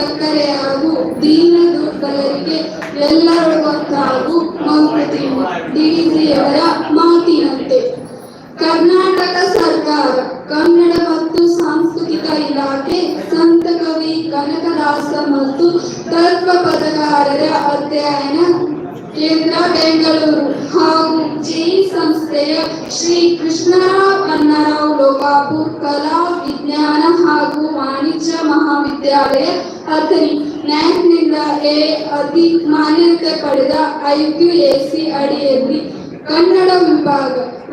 ಸಕ್ಕರೆ ಹಾಗೂ ದೀನ ದುರ್ಬಲರಿಗೆ ಎಲ್ಲರೊಳಗೊಂತಾಗೂ ಮೌನತಿ ಡಿವಿಜಿಯವರ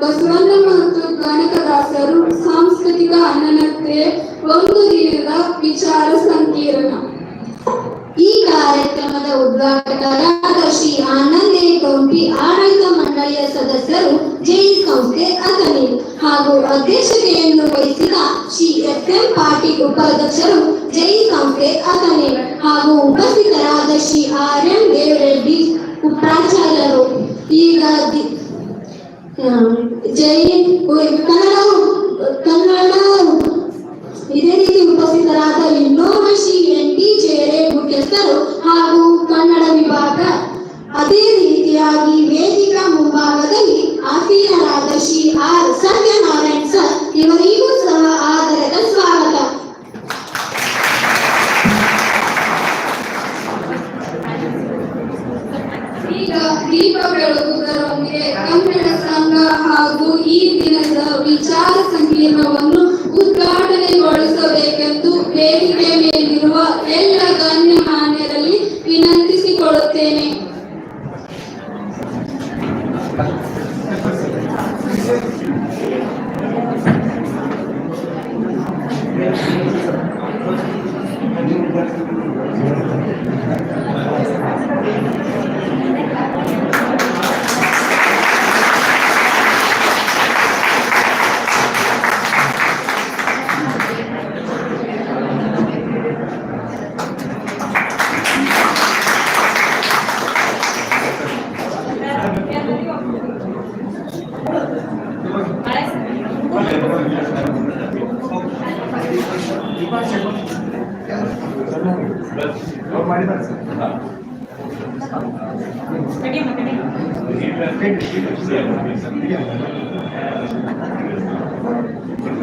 बसवण्ण महत्व गाणिक 好帅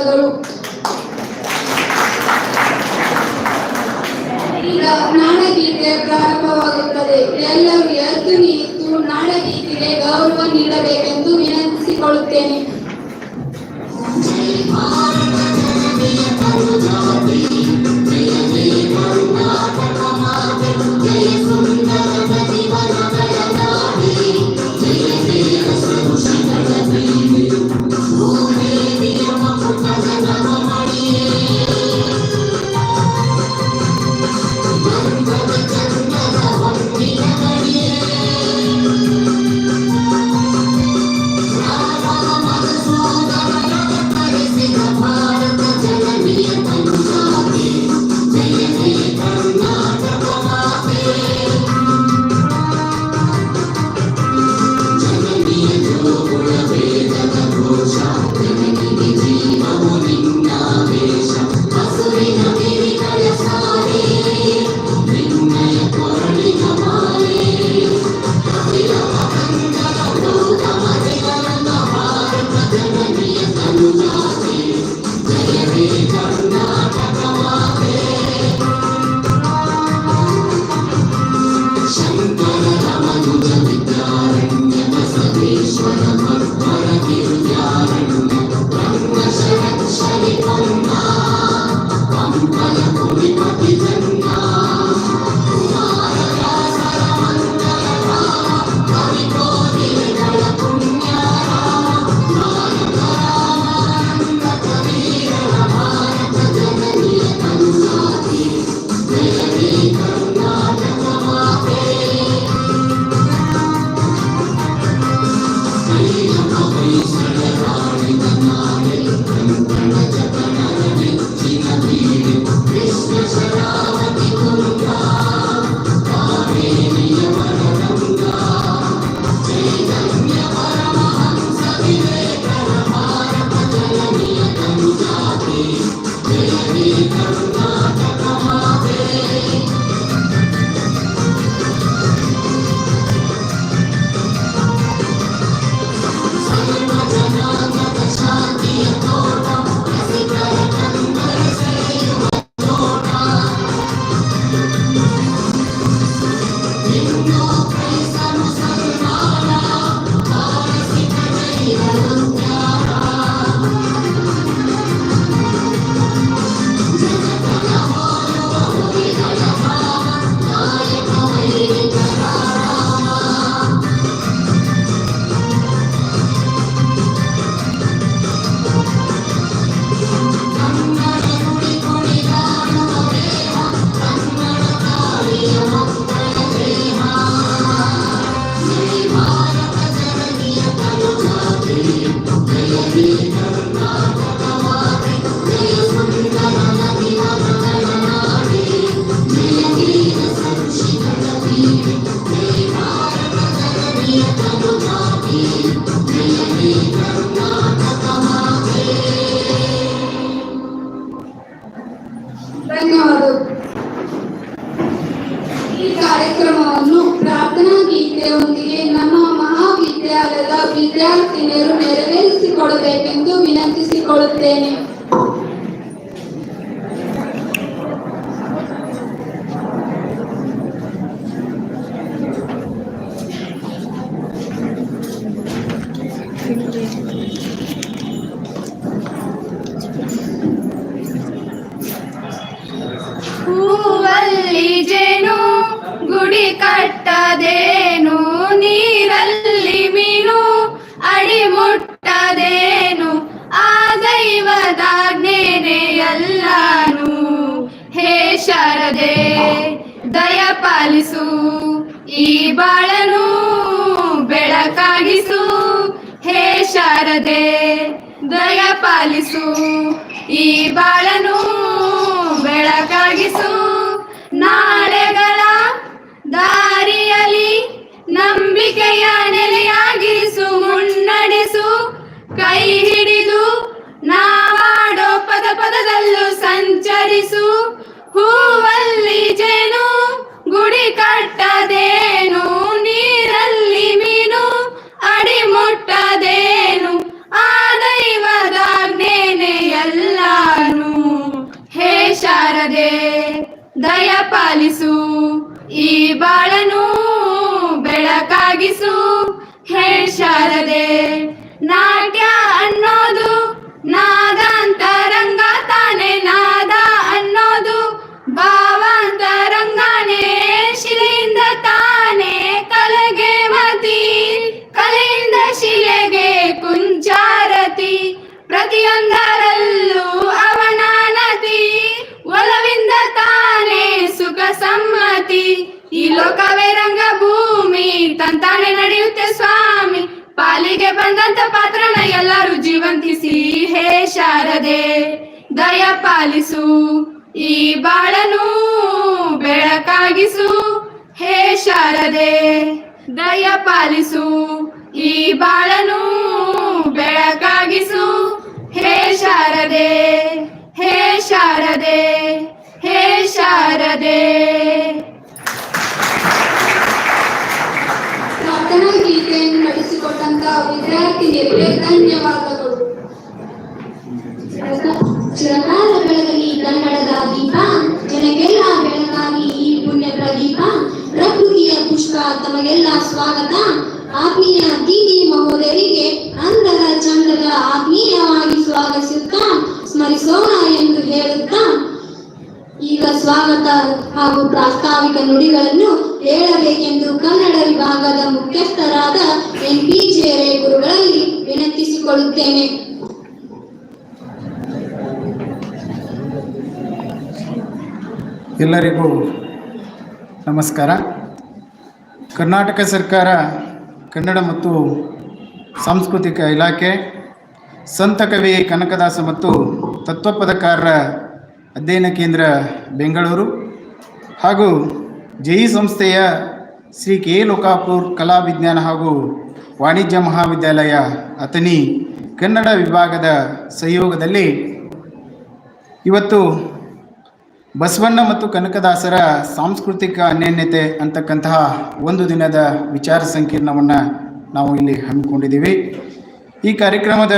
ಧನ್ಯವಾದಗಳು. ನಾಳೆ ಕ್ರೀಡೆ ಪ್ರಾರಂಭವಾಗುತ್ತದೆ. ಎಲ್ಲರೂ ಎದ್ದು ನಿಂತು ನಾಳೆ ಗೌರವ ನೀಡಬೇಕೆಂದು ವಿನಂತಿಸಿಕೊಳ್ಳುತ್ತೇನೆ. ಹೂವಲ್ಲಿ ಜೇನು, ಗುಡಿ ಕಟ್ಟದೇನು, ನೀರಲ್ಲಿ ಮೀನು ಅಡಿ ಮುಟ್ಟದೇನು, ಆ ದೈವದಾಜ್ಞೆನೆ ಎಲ್ಲಾನು, ಹೇ ಶಾರದೆ ದಯ ಪಾಲಿಸು ಈ ಬಾಳನು. ಶಾರದೆ ದಯ ಪಾಲಿಸು, ಈ ಬಾಳನು ಬೆಳಕಾಗಿಸು ನಾಳೆಗಳ ದಾರಿಯಲ್ಲಿ ನಂಬಿಕೆಯ ನೆಲೆಯಾಗಿರಿಸು, ಮುನ್ನಡೆಸು. ಕೈ ಹಿಡಿದು ನಾವಾಡೋ ಪದ ಪದದಲ್ಲೂ ಸಂಚರಿಸು. ಹೂವಲ್ಲಿ ಜೇನು, ಗುಡಿ ಕಟ್ಟದೇನು, ನೀರಲ್ಲಿ ಮೀನು ಅಡಿ ಮುಟ್ಟದೇನು ಆ ದೈವದಾಜ್ಞೆನೆ ಎಲ್ಲಾನು. ಹೇ ಶಾರದೆ, ದಯ ಪಾಲಿಸು. ಈ ಬಾಳನು ಬೆಳಕಾಗಿಸು. ಹೇ ಶಾರದೆ, ನಾಟ್ಯ ಅನ್ನೋದು ನಾದಾಂತರಂಗ ತಂತಾನೆ ನಡೆಯುತ್ತೆ ಸ್ವಾಮಿ. ಪಾಲಿಗೆ ಬಂದಂತ ಪಾತ್ರನ ಎಲ್ಲರೂ ಜೀವಂತಿಸಿ. ಹೇ ಶಾರದೆ, ದಯ ಪಾಲಿಸು. ಈ ಬಾಳನು ಬೆಳಕಾಗಿಸು. ಹೇ ಶಾರದೆ, ದಯ ಪಾಲಿಸು. ಈ ಬಾಳನು ಬೆಳಕಾಗಿಸು. ಹೇ ಶಾರದೆ ಹೇ ಶಾರದೆ ಹೇ ಶಾರದೆ. ವಿದ್ಯಾರ್ಥಿನಿಯರಿಗೆ ಧನ್ಯವಾದಗಳು ಬೆಳಗಲಿ ಕನ್ನಡದ ದೀಪ, ಜನಗೆಲ್ಲ ಬೆಳಕಾಗಿ ಈ ಪುಣ್ಯ ಪ್ರದೀಪ ಪ್ರಕೃತಿಯ ಪುಷ್ಪ, ತಮಗೆಲ್ಲ ಸ್ವಾಗತ. ಆತ್ಮೀಯ ದೀದಿ ಮಹೋದಯರಿಗೆ ಅಂದದ ಚಂದದ ಆತ್ಮೀಯವಾಗಿ ಸ್ವಾಗತಿಸುತ್ತಾ, ಸ್ಮರಿಸೋಣ ಎಂದು ಹೇಳುತ್ತಾ ಈಗ ಸ್ವಾಗತ ಹಾಗೂ ಪ್ರಾಸ್ತಾವಿಕ ನುಡಿಗಳನ್ನು ಹೇಳಬೇಕೆಂದು ಕನ್ನಡ ವಿಭಾಗದ ಮುಖ್ಯಸ್ಥರಾದ ಎನ್ ಪಿ ಜೇರೆ ಗುರುಗಳಲ್ಲಿ ವಿನಂತಿಸಿಕೊಳ್ಳುತ್ತೇನೆ. ಎಲ್ಲರಿಗೂ ನಮಸ್ಕಾರ. ಕರ್ನಾಟಕ ಸರ್ಕಾರ, ಕನ್ನಡ ಮತ್ತು ಸಾಂಸ್ಕೃತಿಕ ಇಲಾಖೆ, ಸಂತ ಕವಿ ಕನಕದಾಸ ಮತ್ತು ತತ್ವಪದಕಾರರ ಅಧ್ಯಯನ ಕೇಂದ್ರ ಬೆಂಗಳೂರು ಹಾಗೂ ಜೈ ಸಂಸ್ಥೆಯ ಶ್ರೀ ಕೆ ಲೋಕಾಪುರ್ ಕಲಾ ವಿಜ್ಞಾನ ಹಾಗೂ ವಾಣಿಜ್ಯ ಮಹಾವಿದ್ಯಾಲಯ ಅಥಣಿ, ಕನ್ನಡ ವಿಭಾಗದ ಸಹಯೋಗದಲ್ಲಿ ಇವತ್ತು ಬಸವಣ್ಣ ಮತ್ತು ಕನಕದಾಸರ ಸಾಂಸ್ಕೃತಿಕ ಅನ್ಯನ್ಯತೆ ಅಂತಕ್ಕಂತಹ ಒಂದು ದಿನದ ವಿಚಾರ ಸಂಕಿರಣವನ್ನು ನಾವು ಇಲ್ಲಿ ಹಮ್ಮಿಕೊಂಡಿದ್ದೀವಿ. ಈ ಕಾರ್ಯಕ್ರಮದ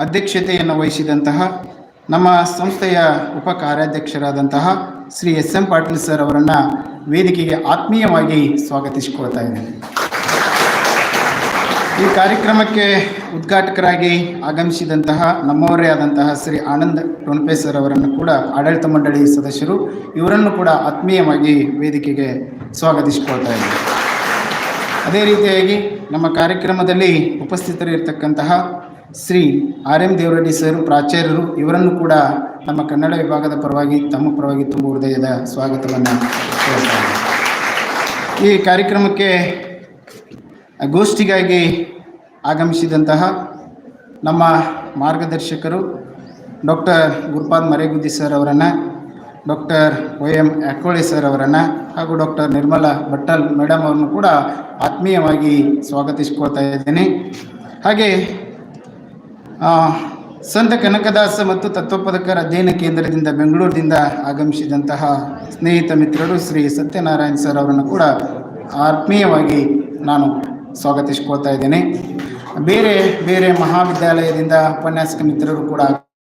ಅಧ್ಯಕ್ಷತೆಯನ್ನು ವಹಿಸಿದಂತಹ ನಮ್ಮ ಸಂಸ್ಥೆಯ ಉಪ ಕಾರ್ಯಾಧ್ಯಕ್ಷರಾದಂತಹ Shri S M Patil sir ಅವರನ್ನು ವೇದಿಕೆಗೆ ಆತ್ಮೀಯವಾಗಿ ಸ್ವಾಗತಿಸಿಕೊಳ್ತಾ ಇದ್ದೇನೆ. ಈ ಕಾರ್ಯಕ್ರಮಕ್ಕೆ ಉದ್ಘಾಟಕರಾಗಿ ಆಗಮಿಸಿದಂತಹ ನಮ್ಮವರೇ ಆದಂತಹ ಶ್ರೀ ಆನಂದ್ ಟೊನ್ಪೆ ಸರ್ ಅವರನ್ನು ಕೂಡ ಆಡಳಿತ ಮಂಡಳಿ ಸದಸ್ಯರು, ಇವರನ್ನು ಕೂಡ ಆತ್ಮೀಯವಾಗಿ ವೇದಿಕೆಗೆ ಸ್ವಾಗತಿಸಿಕೊಳ್ತಾ ಇದ್ದೇನೆ. ಅದೇ ರೀತಿಯಾಗಿ ನಮ್ಮ ಕಾರ್ಯಕ್ರಮದಲ್ಲಿ ಉಪಸ್ಥಿತರಿರ್ತಕ್ಕಂತಹ Shri R M Devareddy sir, ಪ್ರಾಚಾರ್ಯರು, ಇವರನ್ನು ಕೂಡ ನಮ್ಮ ಕನ್ನಡ ವಿಭಾಗದ ಪರವಾಗಿ, ತಮ್ಮ ಪರವಾಗಿ ತುಂಬ ಹೃದಯದ ಸ್ವಾಗತವನ್ನು. ಈ ಕಾರ್ಯಕ್ರಮಕ್ಕೆ ಗೋಷ್ಠಿಗಾಗಿ ಆಗಮಿಸಿದಂತಹ ನಮ್ಮ ಮಾರ್ಗದರ್ಶಕರು ಡಾಕ್ಟರ್ ಗುರುಪಾದ್ ಮರೇಗುದ್ದಿ ಸರ್ ಅವರನ್ನು, doctor O M Akkoli sir ಅವರನ್ನು, ಹಾಗೂ ಡಾಕ್ಟರ್ ನಿರ್ಮಲಾ ಭಟ್ಟಲ್ ಮೇಡಮ್ ಅವರನ್ನು ಕೂಡ ಆತ್ಮೀಯವಾಗಿ ಸ್ವಾಗತಿಸ್ಕೊಳ್ತಾ ಇದ್ದೇನೆ ಹಾಗೆ ಸಂತ ಕನಕದಾಸ ಮತ್ತು ತತ್ವಪದಕರ ಅಧ್ಯಯನ ಕೇಂದ್ರದಿಂದ ಬೆಂಗಳೂರಿನಿಂದ ಆಗಮಿಸಿದಂತಹ ಸ್ನೇಹಿತ ಮಿತ್ರರು ಶ್ರೀ ಸತ್ಯನಾರಾಯಣ್ ಸರ್ ಅವರನ್ನು ಕೂಡ ಆತ್ಮೀಯವಾಗಿ ನಾನು ಸ್ವಾಗತಿಸಿಕೊಳ್ತಾ ಇದ್ದೇನೆ. ಬೇರೆ ಬೇರೆ ಮಹಾವಿದ್ಯಾಲಯದಿಂದ ಉಪನ್ಯಾಸಕ ಮಿತ್ರರು ಕೂಡ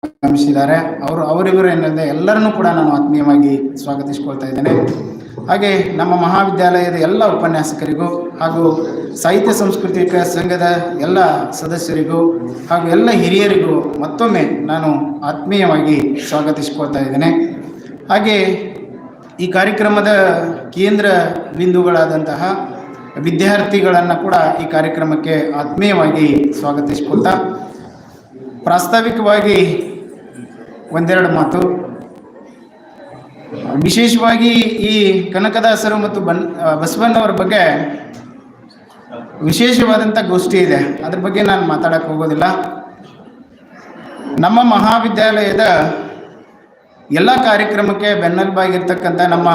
ಆಗಮಿಸಿದ್ದಾರೆ. ಅವರು ಅವರಿವರು ಏನಂದರೆ ಎಲ್ಲರನ್ನೂ ಕೂಡ ನಾನು ಆತ್ಮೀಯವಾಗಿ ಸ್ವಾಗತಿಸಿಕೊಳ್ತಾ ಇದ್ದೇನೆ. ಹಾಗೆ ನಮ್ಮ ಮಹಾವಿದ್ಯಾಲಯದ ಎಲ್ಲ ಉಪನ್ಯಾಸಕರಿಗೂ ಹಾಗೂ ಸಾಹಿತ್ಯ ಸಾಂಸ್ಕೃತಿಕ ಸಂಘದ ಎಲ್ಲ ಸದಸ್ಯರಿಗೂ ಹಾಗೂ ಎಲ್ಲ ಹಿರಿಯರಿಗೂ ಮತ್ತೊಮ್ಮೆ ನಾನು ಆತ್ಮೀಯವಾಗಿ ಸ್ವಾಗತಿಸಿಕೊಳ್ತಾ ಇದ್ದೇನೆ. ಹಾಗೆ ಈ ಕಾರ್ಯಕ್ರಮದ ಕೇಂದ್ರ ಬಿಂದುಗಳಾದಂತಹ ವಿದ್ಯಾರ್ಥಿಗಳನ್ನು ಕೂಡ ಈ ಕಾರ್ಯಕ್ರಮಕ್ಕೆ ಆತ್ಮೀಯವಾಗಿ ಸ್ವಾಗತಿಸ್ಕೊಳ್ತಾ ಪ್ರಾಸ್ತಾವಿಕವಾಗಿ ಒಂದೆರಡು ಮಾತು. ವಿಶೇಷವಾಗಿ ಈ ಕನಕದಾಸರು ಮತ್ತು ಬನ್ ಬಸವಣ್ಣವರ ಬಗ್ಗೆ ವಿಶೇಷವಾದಂಥ ಗೋಷ್ಠಿ ಇದೆ. ಅದ್ರ ಬಗ್ಗೆ ನಾನು ಮಾತಾಡಕ್ಕೆ ಹೋಗೋದಿಲ್ಲ. ನಮ್ಮ ಮಹಾವಿದ್ಯಾಲಯದ ಎಲ್ಲ ಕಾರ್ಯಕ್ರಮಕ್ಕೆ ಬೆನ್ನೆಲುಬಾಗಿರ್ತಕ್ಕಂಥ ನಮ್ಮ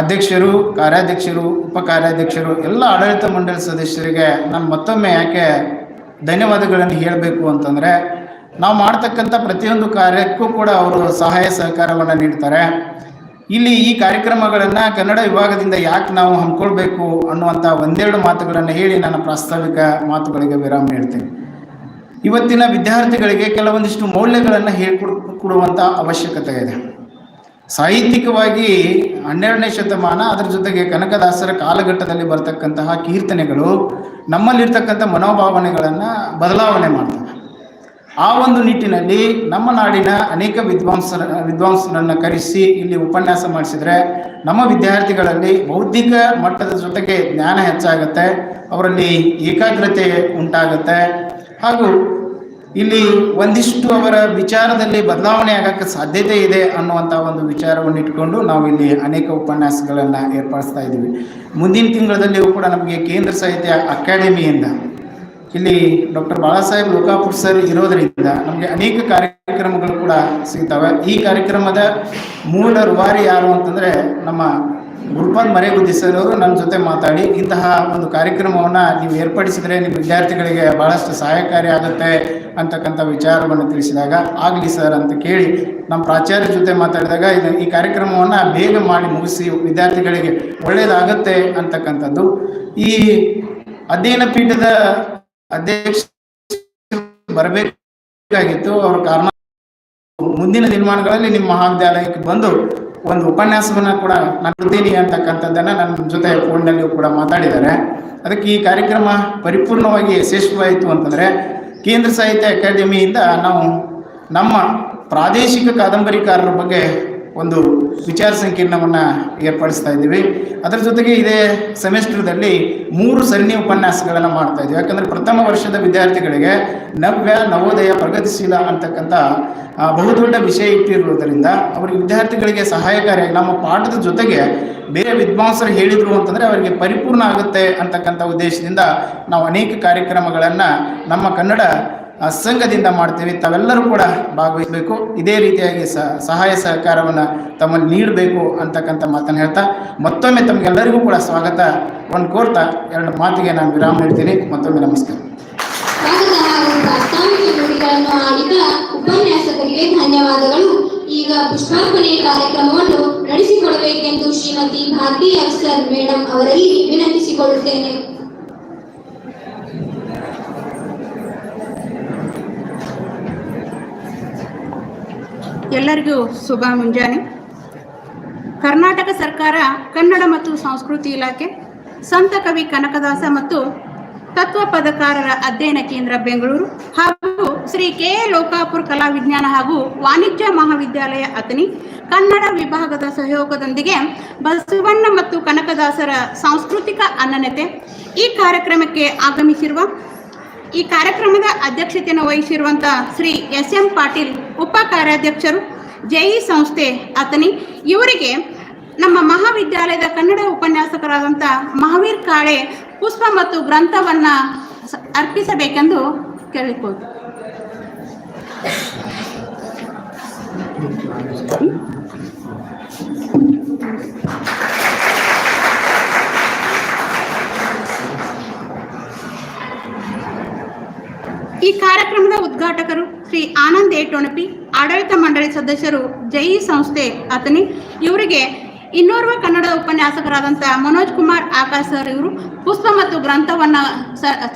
ಅಧ್ಯಕ್ಷರು, ಕಾರ್ಯಾಧ್ಯಕ್ಷರು, ಉಪ ಕಾರ್ಯಾಧ್ಯಕ್ಷರು, ಎಲ್ಲ ಆಡಳಿತ ಮಂಡಳಿ ಸದಸ್ಯರಿಗೆ ನಾನು ಮತ್ತೊಮ್ಮೆ ಯಾಕೆ ಧನ್ಯವಾದಗಳನ್ನು ಹೇಳಬೇಕು ಅಂತಂದರೆ ನಾವು ಮಾಡ್ತಕ್ಕಂಥ ಪ್ರತಿಯೊಂದು ಕಾರ್ಯಕ್ಕೂ ಕೂಡ ಅವರು ಸಹಾಯ ಸಹಕಾರವನ್ನು ನೀಡ್ತಾರೆ. ಇಲ್ಲಿ ಈ ಕಾರ್ಯಕ್ರಮಗಳನ್ನು ಕನ್ನಡ ವಿಭಾಗದಿಂದ ಯಾಕೆ ನಾವು ಹಮ್ಮಿಕೊಳ್ಬೇಕು ಅನ್ನುವಂಥ ಒಂದೆರಡು ಮಾತುಗಳನ್ನು ಹೇಳಿ ನನ್ನ ಪ್ರಾಸ್ತಾವಿಕ ಮಾತುಗಳಿಗೆ ವಿರಾಮ ನೀಡ್ತೇನೆ. ಇವತ್ತಿನ ವಿದ್ಯಾರ್ಥಿಗಳಿಗೆ ಕೆಲವೊಂದಿಷ್ಟು ಮೌಲ್ಯಗಳನ್ನು ಹೇಳ್ಕೊಡ್ ಕೊಡುವಂಥ ಅವಶ್ಯಕತೆ ಇದೆ. ಸಾಹಿತ್ಯಿಕವಾಗಿ ಹನ್ನೆರಡನೇ ಶತಮಾನ ಅದರ ಜೊತೆಗೆ ಕನಕದಾಸರ ಕಾಲಘಟ್ಟದಲ್ಲಿ ಬರ್ತಕ್ಕಂತಹ ಕೀರ್ತನೆಗಳು ನಮ್ಮಲ್ಲಿರ್ತಕ್ಕಂಥ ಮನೋಭಾವನೆಗಳನ್ನು ಬದಲಾವಣೆ ಮಾಡ್ತವೆ. ಆ ಒಂದು ನಿಟ್ಟಿನಲ್ಲಿ ನಮ್ಮ ನಾಡಿನ ಅನೇಕ ವಿದ್ವಾಂಸರ ವಿದ್ವಾಂಸರನ್ನು ಕರೆಸಿ ಇಲ್ಲಿ ಉಪನ್ಯಾಸ ಮಾಡಿಸಿದರೆ ನಮ್ಮ ವಿದ್ಯಾರ್ಥಿಗಳಲ್ಲಿ ಬೌದ್ಧಿಕ ಮಟ್ಟದ ಜೊತೆಗೆ ಜ್ಞಾನ ಹೆಚ್ಚಾಗುತ್ತೆ, ಅವರಲ್ಲಿ ಏಕಾಗ್ರತೆ ಉಂಟಾಗುತ್ತೆ. ಹಾಗೂ ಇಲ್ಲಿ ಒಂದಿಷ್ಟು ಅವರ ವಿಚಾರದಲ್ಲಿ ಬದಲಾವಣೆ ಆಗಕ್ಕೆ ಸಾಧ್ಯತೆ ಇದೆ ಅನ್ನುವಂಥ ಒಂದು ವಿಚಾರವನ್ನು ಇಟ್ಕೊಂಡು ನಾವು ಇಲ್ಲಿ ಅನೇಕ ಉಪನ್ಯಾಸಗಳನ್ನು ಏರ್ಪಡಿಸ್ತಾ ಇದ್ದೀವಿ. ಮುಂದಿನ ತಿಂಗಳಲ್ಲಿಯೂ ಕೂಡ ನಮಗೆ ಕೇಂದ್ರ ಸಾಹಿತ್ಯ ಅಕಾಡೆಮಿಯಿಂದ ಇಲ್ಲಿ ಡಾಕ್ಟರ್ ಬಾಳಾಸಾಹೇಬ್ ಲೋಕಾಪುರ್ ಸರ್ ಇರೋದರಿಂದ ನಮಗೆ ಅನೇಕ ಕಾರ್ಯಕ್ರಮಗಳು ಕೂಡ ಸಿಗ್ತವೆ. ಈ ಕಾರ್ಯಕ್ರಮದ ಮೂಲ ರುವಾರಿ ಯಾರು ಅಂತಂದರೆ ನಮ್ಮ ಗುರುಪಾದ್ ಮರೇಗುದ್ದಿ ಸರ್ ಅವರು ನನ್ನ ಜೊತೆ ಮಾತಾಡಿ. ಇಂತಹ ಒಂದು ಕಾರ್ಯಕ್ರಮವನ್ನು ನೀವು ಏರ್ಪಡಿಸಿದರೆ ನಿಮ್ಮ ವಿದ್ಯಾರ್ಥಿಗಳಿಗೆ ಭಾಳಷ್ಟು ಸಹಾಯಕಾರಿ ಆಗುತ್ತೆ ಅಂತಕ್ಕಂಥ ವಿಚಾರವನ್ನು ತಿಳಿಸಿದಾಗ ಆಗಲಿ ಸರ್ ಅಂತ ಕೇಳಿ ನಮ್ಮ ಪ್ರಾಚಾರ್ಯ ಜೊತೆ ಮಾತಾಡಿದಾಗ ಇದು ಈ ಕಾರ್ಯಕ್ರಮವನ್ನು ಬೇಗ ಮಾಡಿ ಮುಗಿಸಿ ವಿದ್ಯಾರ್ಥಿಗಳಿಗೆ ಒಳ್ಳೆಯದಾಗುತ್ತೆ ಅಂತಕ್ಕಂಥದ್ದು. ಈ ಅಧ್ಯಯನ ಪೀಠದ ಅಧ್ಯಕ್ಷ ಬರಬೇಕಾಗಿತ್ತು. ಅವ್ರ ಕಾರಣ ಮುಂದಿನ ದಿನಮಾನಗಳಲ್ಲಿ ನಿಮ್ಮ ಮಹಾವಿದ್ಯಾಲಯಕ್ಕೆ ಬಂದು ಒಂದು ಉಪನ್ಯಾಸವನ್ನ ಕೂಡ ನಾನು ಅಂತಕ್ಕಂಥದ್ದನ್ನ ನನ್ನ ಜೊತೆ ಫೋನ್ನಲ್ಲಿಯೂ ಕೂಡ ಮಾತಾಡಿದ್ದಾರೆ. ಅದಕ್ಕೆ ಈ ಕಾರ್ಯಕ್ರಮ ಪರಿಪೂರ್ಣವಾಗಿ ಯಶಸ್ವಿಯಾಯಿತು ಅಂತಂದರೆ ಕೇಂದ್ರ ಸಾಹಿತ್ಯ ಅಕಾಡೆಮಿಯಿಂದ ನಾವು ನಮ್ಮ ಪ್ರಾದೇಶಿಕ ಕಾದಂಬರಿಕಾರರ ಬಗ್ಗೆ ಒಂದು ವಿಚಾರ ಸಂಕಿರಣವನ್ನು ಏರ್ಪಡಿಸ್ತಾ ಇದ್ದೀವಿ. ಅದರ ಜೊತೆಗೆ ಇದೇ ಸೆಮಿಸ್ಟರ್ದಲ್ಲಿ ಮೂರು ಸರಣಿ ಉಪನ್ಯಾಸಗಳನ್ನು ಮಾಡ್ತಾ ಇದ್ದೀವಿ. ಯಾಕಂದರೆ ಪ್ರಥಮ ವರ್ಷದ ವಿದ್ಯಾರ್ಥಿಗಳಿಗೆ ನವ್ಯ ನವೋದಯ ಪ್ರಗತಿಶೀಲ ಅಂತಕ್ಕಂಥ ಬಹುದೊಡ್ಡ ವಿಷಯ ಇಟ್ಟಿರುವುದರಿಂದ ಅವರಿಗೆ ವಿದ್ಯಾರ್ಥಿಗಳಿಗೆ ಸಹಾಯಕಾರಿಯಾಗಿ ನಮ್ಮ ಪಾಠದ ಜೊತೆಗೆ ಬೇರೆ ವಿದ್ವಾಂಸರು ಹೇಳಿದರು ಅಂತಂದರೆ ಅವರಿಗೆ ಪರಿಪೂರ್ಣ ಆಗುತ್ತೆ ಅಂತಕ್ಕಂಥ ಉದ್ದೇಶದಿಂದ ನಾವು ಅನೇಕ ಕಾರ್ಯಕ್ರಮಗಳನ್ನು ನಮ್ಮ ಕನ್ನಡ ಸಂಘದಿಂದ ಮಾಡ್ತೀವಿ, ತಾವೆಲ್ಲರೂ ಕೂಡ ಭಾಗವಹಿಸಬೇಕು. ಇದೇ ರೀತಿಯಾಗಿ ಸಹಾಯ ಸಹಕಾರವನ್ನು ತಮ್ಮಲ್ಲಿ ನೀಡಬೇಕು ಅಂತಕ್ಕಂಥ ಮಾತನ್ನು ಹೇಳ್ತಾ, ಮತ್ತೊಮ್ಮೆ ತಮಗೆಲ್ಲರಿಗೂ ಕೂಡ ಸ್ವಾಗತ. ಒಂದು ಕೋರ್ತಾ, ಎರಡು ಮಾತಿಗೆ ನಾನು ವಿರಾಮ ನೀಡ್ತೀನಿ. ಮತ್ತೊಮ್ಮೆ ನಮಸ್ಕಾರ. ಉಪನ್ಯಾಸಕರಿಗೆ ಧನ್ಯವಾದಗಳು. ಈಗ ಪುಷ್ಪಾರ್ಪಣೆ ಕಾರ್ಯಕ್ರಮವನ್ನು ನಡೆಸಿಕೊಡಬೇಕೆಂದು ಶ್ರೀಮತಿ ಭಾರತಿ ಅಫ್ಸರ್ ಮೇಡಮ್ ಅವರಲ್ಲಿ ವಿನಂತಿಸಿಕೊಳ್ಳುತ್ತೇನೆ. ಎಲ್ಲರಿಗೂ ಶುಭ ಮುಂಜಾನೆ. ಕರ್ನಾಟಕ ಸರ್ಕಾರ, ಕನ್ನಡ ಮತ್ತು ಸಂಸ್ಕೃತಿ ಇಲಾಖೆ, ಸಂತ ಕವಿ ಕನಕದಾಸ ಮತ್ತು ತತ್ವ ಪದಕಾರರ ಅಧ್ಯಯನ ಕೇಂದ್ರ ಬೆಂಗಳೂರು ಹಾಗೂ ಶ್ರೀ ಕೆ ಲೋಕಾಪುರ್ ಕಲಾ ವಿಜ್ಞಾನ ಹಾಗೂ ವಾಣಿಜ್ಯ ಮಹಾವಿದ್ಯಾಲಯ ಅತನಿ ಕನ್ನಡ ವಿಭಾಗದ ಸಹಯೋಗದೊಂದಿಗೆ ಬಸವಣ್ಣ ಮತ್ತು ಕನಕದಾಸರ ಸಾಂಸ್ಕೃತಿಕ ಅನನ್ಯತೆ ಈ ಕಾರ್ಯಕ್ರಮಕ್ಕೆ ಆಗಮಿಸಿರುವ ಈ ಕಾರ್ಯಕ್ರಮದ ಅಧ್ಯಕ್ಷತೆಯನ್ನು ವಹಿಸಿರುವಂತಹ ಶ್ರೀ ಎಸ್ ಎಂ ಪಾಟೀಲ್ ಉಪ ಕಾರ್ಯಾಧ್ಯಕ್ಷರು, ಜೈ ಸಂಸ್ಥೆ ಅತನಿ ಇವರಿಗೆ ನಮ್ಮ ಮಹಾವಿದ್ಯಾಲಯದ ಕನ್ನಡ ಉಪನ್ಯಾಸಕರಾದಂಥ ಮಹಾವೀರ್ ಕಾಳೆ ಪುಷ್ಪ ಮತ್ತು ಗ್ರಂಥವನ್ನು ಕೇಳಿಕೊಂಡು ಅರ್ಪಿಸಬೇಕೆಂದು ಕೇಳಿಕೊಳ್ಳು ಈ ಕಾರ್ಯಕ್ರಮದ ಉದ್ಘಾಟಕರು ಶ್ರೀ ಆನಂದ್ ಏಟೊಣಪಿ, ಆಡಳಿತ ಮಂಡಳಿ ಸದಸ್ಯರು, ಜೈ ಸಂಸ್ಥೆ ಅತನಿ ಇವರಿಗೆ ಇನ್ನೋರ್ವ ಕನ್ನಡ ಉಪನ್ಯಾಸಕರಾದಂಥ ಮನೋಜ್ ಕುಮಾರ್ ಆಕಾಶ್ ಸರ್ ಇವರು ಪುಷ್ಪ ಮತ್ತು ಗ್ರಂಥವನ್ನು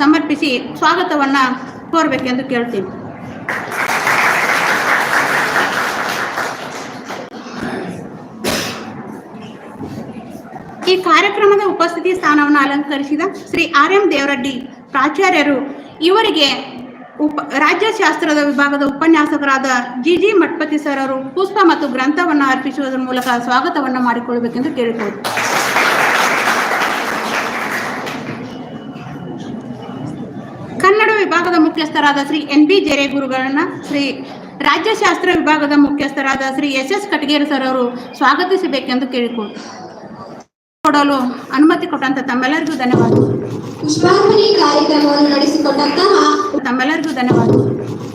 ಸಮರ್ಪಿಸಿ ಸ್ವಾಗತವನ್ನು ಕೋರಬೇಕೆಂದು ಕೇಳ್ತೀನಿ. ಈ ಕಾರ್ಯಕ್ರಮದ ಉಪಸ್ಥಿತಿ ಸ್ಥಾನವನ್ನು ಅಲಂಕರಿಸಿದ ಶ್ರೀ ಆರ್ ಎಂ ದೇವರಡ್ಡಿ ಪ್ರಾಚಾರ್ಯರು ಇವರಿಗೆ ಉಪ, ರಾಜ್ಯಶಾಸ್ತ್ರದ ವಿಭಾಗದ ಉಪನ್ಯಾಸಕರಾದ ಜಿ ಜಿ ಮಠಪತಿ ಸರ್ ಅವರು ಪುಷ್ಪ ಮತ್ತು ಗ್ರಂಥವನ್ನು ಅರ್ಪಿಸುವುದರ ಮೂಲಕ ಸ್ವಾಗತವನ್ನು ಮಾಡಿಕೊಳ್ಳಬೇಕೆಂದು ಕೇಳಿಕೊಳ್ಳಿ ಕನ್ನಡ ವಿಭಾಗದ ಮುಖ್ಯಸ್ಥರಾದ ಶ್ರೀ ಎನ್ ಬಿ ಜೆರೆಗುರುಗಳನ್ನ ಶ್ರೀ ರಾಜ್ಯಶಾಸ್ತ್ರ ವಿಭಾಗದ ಮುಖ್ಯಸ್ಥರಾದ Shri S S Katageri sir ಅವರು ಸ್ವಾಗತಿಸಬೇಕೆಂದು ಕೇಳಿಕೊಳ್ಳು ಕೊಡಲು ಅನುಮತಿ ಕೊಟ್ಟಂತ ತಮ್ಮೆಲ್ಲರಿಗೂ ಧನ್ಯವಾದಗಳು ಪುಷ್ಪಾರ್ಪಣೆ ಕಾರ್ಯಕ್ರಮವನ್ನು ನಡೆಸಿಕೊಟ್ಟಂತಹ ತಮ್ಮೆಲ್ಲರಿಗೂ ಧನ್ಯವಾದಗಳು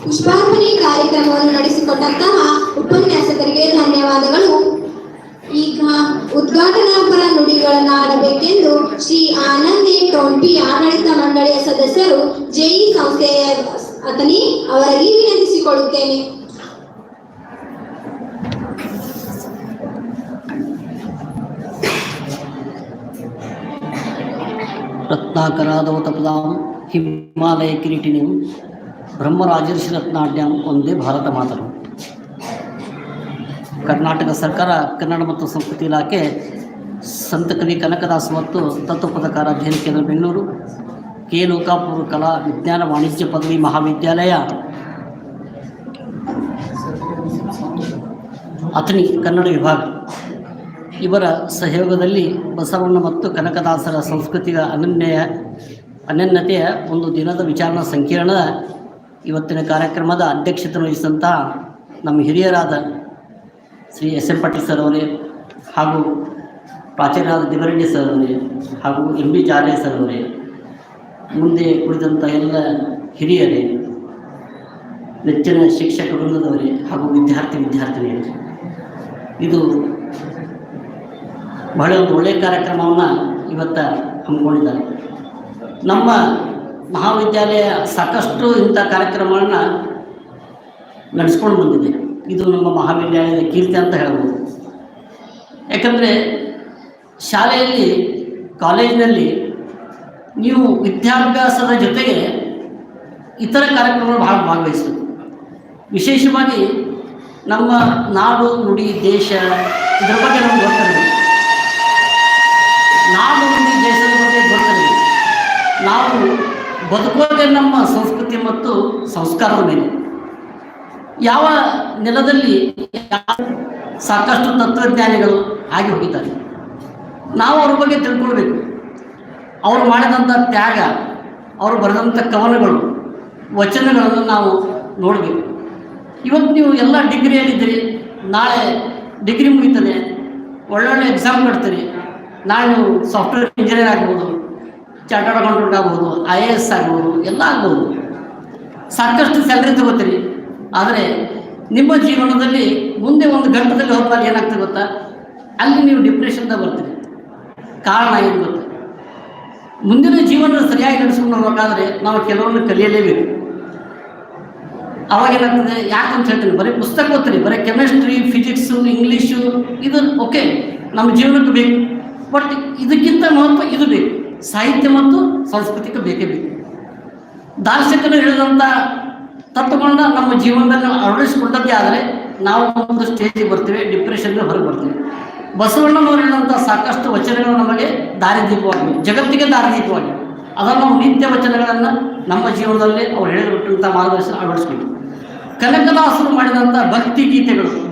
ಪುಷ್ಪಾರ್ಪಣೆ ಕಾರ್ಯಕ್ರಮವನ್ನು ನಡೆಸಿಕೊಟ್ಟಂತಹ ಉಪನ್ಯಾಸಕರಿಗೆ ಧನ್ಯವಾದಗಳು. ಈಗ ಉದ್ಘಾಟನಾಪರ ನುಡಿಗಳನ್ನು ಆಡಬೇಕೆಂದು ಶ್ರೀ ಆನಂದಿ ಟೋಂಪಿ ಆಡಳಿತ ಮಂಡಳಿಯ ಸದಸ್ಯರು ಜೆಇ ಸಂಸ್ಥೆಯ ಅತನಿ ಅವರಲ್ಲಿ ವಿನಂತಿಸಿಕೊಳ್ಳುತ್ತೇನೆ. ರತ್ನಾಕರಾದವತಪದಾಂ ಹಿಮಾಲಯ ಕಿರೀಟಿನಿಂ ಬ್ರಹ್ಮರಾಜರ್ಷಿ ರತ್ನಾಢ್ಯಂ ಒಂದೇ ಭಾರತ ಮಾತರು. ಕರ್ನಾಟಕ ಸರ್ಕಾರ, ಕನ್ನಡ ಮತ್ತು ಸಂಸ್ಕೃತಿ ಇಲಾಖೆ, ಸಂತ ಕವಿ ಕನಕದಾಸ ಮತ್ತು ತತ್ವಪದಕಾರ ಅಧ್ಯಯನ ಕೇಂದ್ರ ಬೆಂಗಳೂರು, ಕೆ ಲೋಕಾಪುರ ಕಲಾ ವಿಜ್ಞಾನ ವಾಣಿಜ್ಯ ಪದವಿ ಮಹಾವಿದ್ಯಾಲಯ, ಅಥಣಿ ಕನ್ನಡ ವಿಭಾಗ. ಇವರ ಸಹಯೋಗದಲ್ಲಿ ಬಸವಣ್ಣ ಮತ್ತು ಕನಕದಾಸರ ಸಂಸ್ಕೃತಿಯ ಅನನ್ಯ ಅನನ್ಯತೆಯ ಒಂದು ದಿನದ ವಿಚಾರಣಾ ಸಂಕಿರಣದ ಇವತ್ತಿನ ಕಾರ್ಯಕ್ರಮದ ಅಧ್ಯಕ್ಷತೆ ವಹಿಸಿದಂಥ ನಮ್ಮ ಹಿರಿಯರಾದ Shri S M Patil sir ಅವರೇ ಹಾಗೂ ಪ್ರಾಚಾರ್ಯರಾದ ದಿವರೆಡ್ಡಿ ಸರ್ ಅವರೇ ಹಾಗೂ ಎಂ ಬಿ ಜಾಲೆ ಸರ್ ಅವರೇ, ಮುಂದೆ ಕುಳಿತಂಥ ಎಲ್ಲ ಹಿರಿಯರೇ, ನೆಚ್ಚಿನ ಶಿಕ್ಷಕ ವೃಂದದವರೇ ಹಾಗೂ ವಿದ್ಯಾರ್ಥಿ ವಿದ್ಯಾರ್ಥಿನಿಯರು, ಇದು ಬಹಳ ಒಂದು ಒಳ್ಳೆಯ ಕಾರ್ಯಕ್ರಮವನ್ನು ಇವತ್ತು ಹಮ್ಮಿಕೊಂಡಿದ್ದಾರೆ. ನಮ್ಮ ಮಹಾವಿದ್ಯಾಲಯ ಸಾಕಷ್ಟು ಇಂಥ ಕಾರ್ಯಕ್ರಮಗಳನ್ನು ನಡೆಸ್ಕೊಂಡು ಬಂದಿದೆ. ಇದು ನಮ್ಮ ಮಹಾವಿದ್ಯಾಲಯದ ಕೀರ್ತಿ ಅಂತ ಹೇಳ್ಬೋದು. ಯಾಕಂದರೆ ಶಾಲೆಯಲ್ಲಿ, ಕಾಲೇಜಿನಲ್ಲಿ ನೀವು ವಿದ್ಯಾಭ್ಯಾಸದ ಜೊತೆಗೆ ಇತರ ಕಾರ್ಯಕ್ರಮಗಳು ಭಾಳ ಭಾಗವಹಿಸಬೇಕು ವಿಶೇಷವಾಗಿ ನಮ್ಮ ನಾಡು, ನುಡಿ, ದೇಶ ಇದರ ಬಗ್ಗೆ ನಮ್ಗೆ ಗೊತ್ತಿರಬೇಕು ನಾಡು ಈ ದೇಶದ ಬಗ್ಗೆ ನಾವು ಬದುಕೋದೇ ನಮ್ಮ ಸಂಸ್ಕೃತಿ ಮತ್ತು ಸಂಸ್ಕಾರದ ಮೇಲೆ ಯಾವ ನೆಲದಲ್ಲಿ ಸಾಕಷ್ಟು ತತ್ವಜ್ಞಾನಿಗಳು ಆಗಿ ಹೋಗಿದ್ದಾರೆ? ನಾವು ಅವ್ರ ಬಗ್ಗೆ ತಿಳ್ಕೊಳ್ಬೇಕು. ಅವರು ಮಾಡಿದಂಥ ತ್ಯಾಗ, ಅವರು ಬರೆದಂಥ ಕವನಗಳು, ವಚನಗಳನ್ನು ನಾವು ನೋಡಬೇಕು. ಇವತ್ತು ನೀವು ಎಲ್ಲ ಡಿಗ್ರಿಯಲ್ಲಿದ್ದೀರಿ, ನಾಳೆ ಡಿಗ್ರಿ ಮುಗಿತದೆ, ಒಳ್ಳೊಳ್ಳೆ ಎಕ್ಸಾಮ್ ಕೊಡ್ತೀರಿ ನಾಳೆ ನೀವು ಸಾಫ್ಟ್ವೇರ್ ಇಂಜಿನಿಯರ್ ಆಗ್ಬೋದು ಚಾರ್ಟರ್ಡ್ ಅಕೌಂಟೆಂಟ್ ಆಗ್ಬೋದು ಐ ಎ ಎಸ್ ಆಗ್ಬೋದು, ಎಲ್ಲ ಆಗ್ಬೋದು. ಸಾಕಷ್ಟು ಸ್ಯಾಲ್ರಿ ತಗೋತೀರಿ ಆದರೆ ನಿಮ್ಮ ಜೀವನದಲ್ಲಿ ಮುಂದೆ ಒಂದು ಘಟ್ಟದಲ್ಲಿ ಹೋಗ್ತಾರೆ ಏನಾಗ್ತದೆ ಗೊತ್ತಾ? ಅಲ್ಲಿ ನೀವು ಡಿಪ್ರೆಷನ್ದಾಗ ಬರ್ತೀರಿ. ಕಾರಣ ಏನು ಗೊತ್ತಾ? ಮುಂದಿನ ಜೀವನ ಸರಿಯಾಗಿ ನಡೆಸ್ಕೊಂಡು ಹೋಗ್ಬೇಕಾದ್ರೆ ನಾವು ಕೆಲವೊಂದು ಕಲಿಯಲೇಬೇಕು. ಅವಾಗ ಏನಾಗ್ತದೆ? ಯಾಕಂತ ಹೇಳ್ತೀನಿ, ಬರೀ ಪುಸ್ತಕ ಓದ್ತೀರಿ ಬರೀ ಕೆಮಿಸ್ಟ್ರಿ ಫಿಸಿಕ್ಸು ಇಂಗ್ಲೀಷು ಇದು ಓಕೆ. ನಮ್ಮ ಜೀವನಕ್ಕೆ ಬೇಕು. ಬಟ್ ಇದಕ್ಕಿಂತ ಮಹತ್ವ ಇದು ಬೇಕು. ಸಾಹಿತ್ಯ ಮತ್ತು ಸಾಂಸ್ಕೃತಿಕ ಬೇಕೇ ಬೇಕು. ದಾರ್ಶನಿಕರು ಹೇಳಿದಂಥ ತತ್ವಗಳನ್ನ ನಮ್ಮ ಜೀವನದಲ್ಲಿ ನಾವು ಆದರೆ ನಾವು ಒಂದು ಸ್ಟೇಜಿಗೆ ಬರ್ತೇವೆ ಡಿಪ್ರೆಷನ್ಗೆ ಹೊರಗೆ ಬರ್ತೇವೆ. ಬಸವಣ್ಣನವರು ಹೇಳಿದಂಥ ಸಾಕಷ್ಟು ವಚನಗಳು ನಮಗೆ ದಾರಿದೀಪವಾಗಿವೆ. ಜಗತ್ತಿಗೆ ದಾರಿದೀಪವಾಗಿವೆ. ಅದನ್ನು ನಾವು ನಿತ್ಯ ವಚನಗಳನ್ನು ನಮ್ಮ ಜೀವನದಲ್ಲಿ ಅವ್ರು ಹೇಳಿಬಿಟ್ಟಂಥ ಮಾರ್ಗದರ್ಶನ ಅಳವಡಿಸ್ಕೊಂಡು ಕನಕದಾಸರು ಮಾಡಿದಂಥ ಭಕ್ತಿ ಗೀತೆಗಳು.